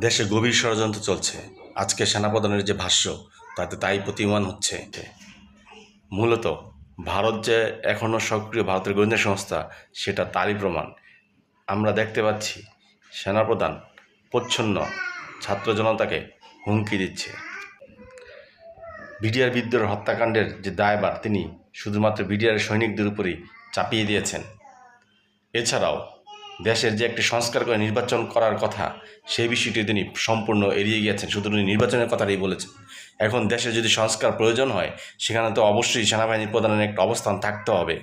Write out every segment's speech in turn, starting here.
দেশে গভীর ষড়যন্ত্র চলছে। আজকে সেনাপ্রধানের যে ভাষ্য, তাতে তাই প্রতীয়মান হচ্ছে। মূলত, ভারত যে এখনও সক্রিয় ভারতের গোয়েন্দা সংস্থা, সেটা তারই প্রমাণ। আমরা দেখতে পাচ্ছি, সেনাপ্রধান প্রচ্ছন্ন ছাত্র জনতাকে হুমকি দিচ্ছে। বিডিআর বিদ্রোহ হত্যাকাণ্ডের যে দায়বার তিনি শুধুমাত্র বিডিআর সৈনিকদের উপরেই চাপিয়ে দিয়েছেন। এছাড়াও দেশের যে একটি সংস্কার করে নির্বাচন করার কথা, সেই বিষয়টি তিনি সম্পূর্ণ এড়িয়ে গিয়েছেন। শুধু তিনি নির্বাচনের কথাটাই বলেছেন। এখন দেশে যদি সংস্কার প্রয়োজন হয়, সেখানে তো অবশ্যই সেনাবাহিনী প্রধানের একটা অবস্থান থাকতে হবে।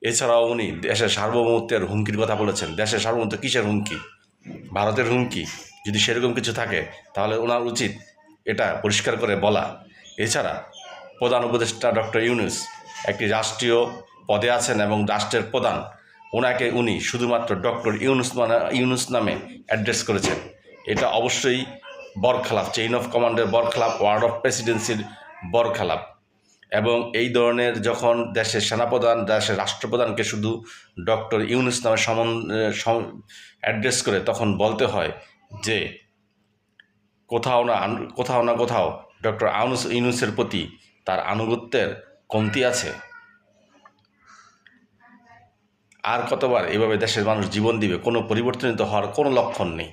এছাড়াও উনি দেশের সার্বভৌমত্বের হুমকির কথা বলেছেন। দেশের সার্বভৌমত্ব কিসের হুমকি? ভারতের হুমকি? যদি সেরকম কিছু থাকে, তাহলে ওনার উচিত এটা পরিষ্কার করে বলা। এছাড়া প্রধান উপদেষ্টা ডক্টর ইউনুস একটি রাষ্ট্রীয় পদে আছেন এবং রাষ্ট্রের প্রধান। ওনাকে উনি শুধুমাত্র ডক্টর ইউনুস ইউনুস নামে অ্যাড্রেস করেছেন। এটা অবশ্যই বরখালাপ চেইন অফ কমান্ডের বরখালাপ ওয়ার্ড অফ প্রেসিডেন্সির বরখালাপ এবং এই ধরনের যখন দেশের সেনাপ্রধান, দেশের রাষ্ট্রপ্রধানকে শুধু ডক্টর ইউনুস নামে সমন অ্যাড্রেস করে তখন বলতে হয় যে, কোথাও না কোথাও না কোথাও ডক্টর আউনুস, ইউনুসের প্রতি তার আনুগত্যের কমতি আছে। আর কতবার এভাবে দেশের মানুষ জীবন দিবে, কোনো পরিবর্তনিত হওয়ার কোনো লক্ষণ নেই।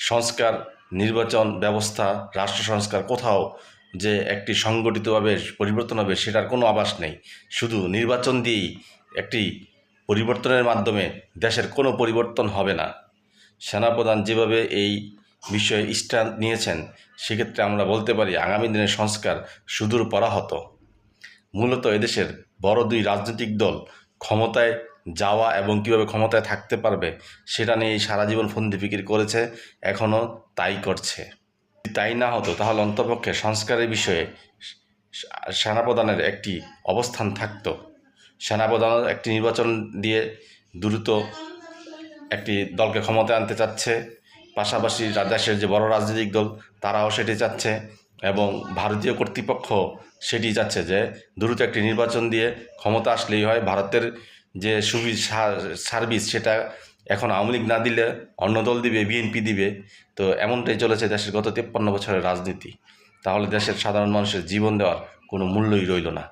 সংস্কার, নির্বাচন ব্যবস্থা, রাষ্ট্র সংস্কার কোথাও যে একটি সংগঠিতভাবে পরিবর্তন হবে সেটার কোনো আভাস নেই। শুধু নির্বাচন দিয়েই একটি পরিবর্তনের মাধ্যমে দেশের কোনো পরিবর্তন হবে না। সেনাপ্রধান যেভাবে এই বিষয়ে স্ট্যান্ড নিয়েছেন, সেক্ষেত্রে আমরা বলতে পারি আগামী দিনের সংস্কার সুদূর পরাহত মূলত এদেশের বড় দুই রাজনৈতিক দল ক্ষমতায় যাওয়া এবং কীভাবে ক্ষমতায় থাকতে পারবে সেটা নিয়ে সারা জীবন ফন্দি ফিকির করেছে, এখনও তাই করছে। তাই না হতো, তাহলে অন্তপক্ষে সংস্কারের বিষয়ে সেনাপ্রধানের একটি অবস্থান থাকতো। সেনাপ্রধান একটি নির্বাচন দিয়ে দ্রুত একটি দলকে ক্ষমতায় আনতে চাচ্ছে, পাশাপাশি দেশের যে বড় রাজনৈতিক দল, তারাও সেটি চাচ্ছে এবং ভারতীয় কর্তৃপক্ষ সেটি চাচ্ছে যে, দ্রুত একটি নির্বাচন দিয়ে ক্ষমতা আসলেই হয় ভারতের যে সুবি সার্ভিস সেটা এখন আওয়ামী লীগ না দিলে অন্য দল দিবে বিএনপি দিবে, তো এমনটাই চলেছে দেশের গত তেপ্পান্ন বছরের রাজনীতি। তাহলে দেশের সাধারণ মানুষের জীবন দেওয়ার কোনো মূল্যই রইল না।